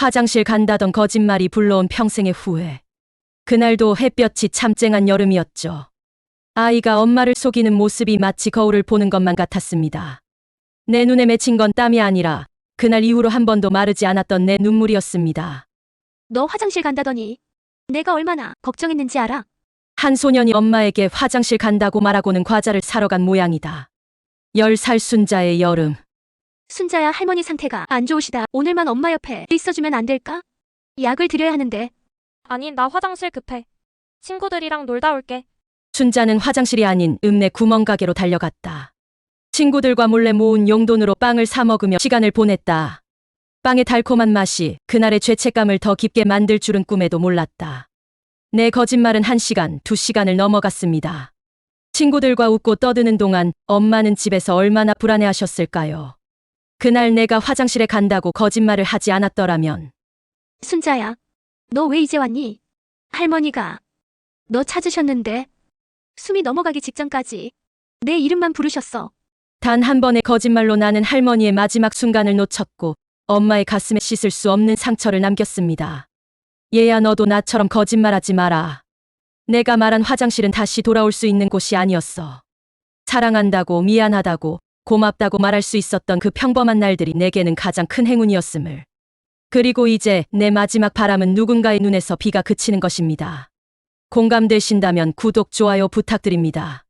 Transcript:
화장실 간다던 거짓말이 불러온 평생의 후회. 그날도 햇볕이 참 쨍한 여름이었죠. 아이가 엄마를 속이는 모습이 마치 거울을 보는 것만 같았습니다. 내 눈에 맺힌 건 땀이 아니라 그날 이후로 한 번도 마르지 않았던 내 눈물이었습니다. 너 화장실 간다더니 내가 얼마나 걱정했는지 알아? 한 소년이 엄마에게 화장실 간다고 말하고는 과자를 사러 간 모양이다. 열 살 순자의 여름. 순자야 할머니 상태가 안 좋으시다. 오늘만 엄마 옆에 있어주면 안 될까? 약을 드려야 하는데 아니, 나 화장실 급해. 친구들이랑 놀다 올게. 순자는 화장실이 아닌 읍내 구멍가게로 달려갔다. 친구들과 몰래 모은 용돈으로 빵을 사 먹으며 시간을 보냈다. 빵의 달콤한 맛이 그날의 죄책감을 더 깊게 만들 줄은 꿈에도 몰랐다. 내 거짓말은 한 시간, 두 시간을 넘어갔습니다. 친구들과 웃고 떠드는 동안 엄마는 집에서 얼마나 불안해하셨을까요? 그날 내가 화장실에 간다고 거짓말을 하지 않았더라면 순자야 너 왜 이제 왔니? 할머니가 너 찾으셨는데 숨이 넘어가기 직전까지 내 이름만 부르셨어. 단 한 번의 거짓말로 나는 할머니의 마지막 순간을 놓쳤고 엄마의 가슴에 씻을 수 없는 상처를 남겼습니다. 얘야 너도 나처럼 거짓말하지 마라. 내가 말한 화장실은 다시 돌아올 수 있는 곳이 아니었어. 사랑한다고 미안하다고 고맙다고 말할 수 있었던 그 평범한 날들이 내게는 가장 큰 행운이었음을. 그리고 이제 내 마지막 바람은 누군가의 눈에서 비가 그치는 것입니다. 공감되신다면 구독, 좋아요 부탁드립니다.